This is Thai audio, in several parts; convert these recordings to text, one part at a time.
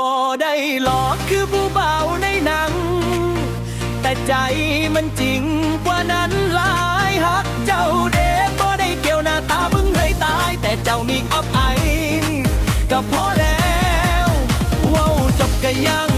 บ่ได้หลอกคือผู้เบาในหนัง แต่ใจมันจริงกว่านั้นหลายฮักเจ้าเด็กบ่ได้เกี่ยวหน้าตาบึ้งเลยตาย แต่เจ้ามีออฟไอก็พอแล้วว้าวจบก็ยัง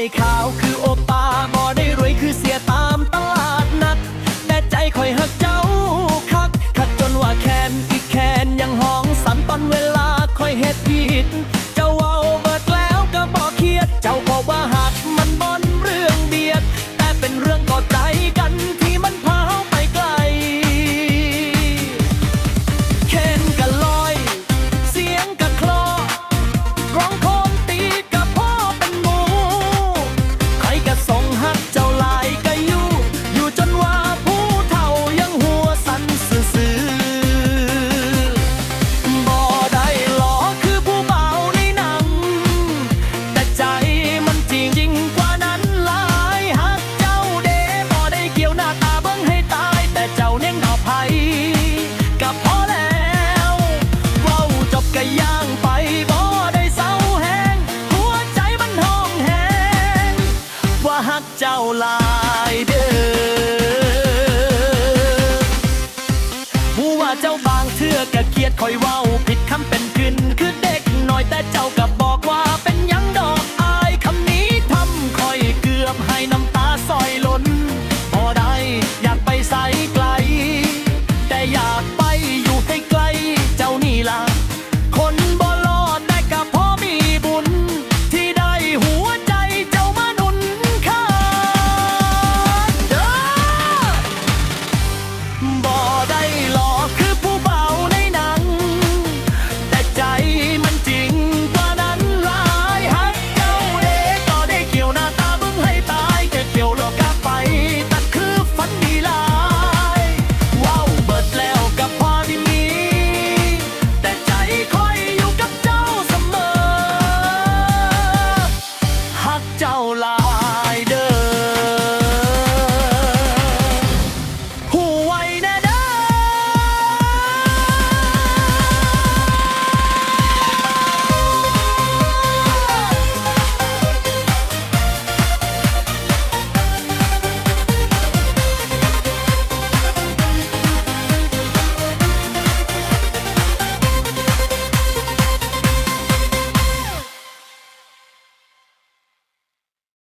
ได้ข่าวคือโอปาบ่ได้รวยคือเสียตามตลาดนัดแต่ใจคอยหักเจ้าคักคักจนว่าแคนอีกแคนยังห้องสันตอนเวลาคอยเฮ็ดผิด ย่างไปบ่ได้เศร้าแหงหัวใจมันห้องแหงว่าหักเจ้าลายเด้อหูว่าเจ้าบางเทือก็เกียดคอยเว้าผิดคำเป็นขึ้นคือเด็กน้อยแต่เจ้า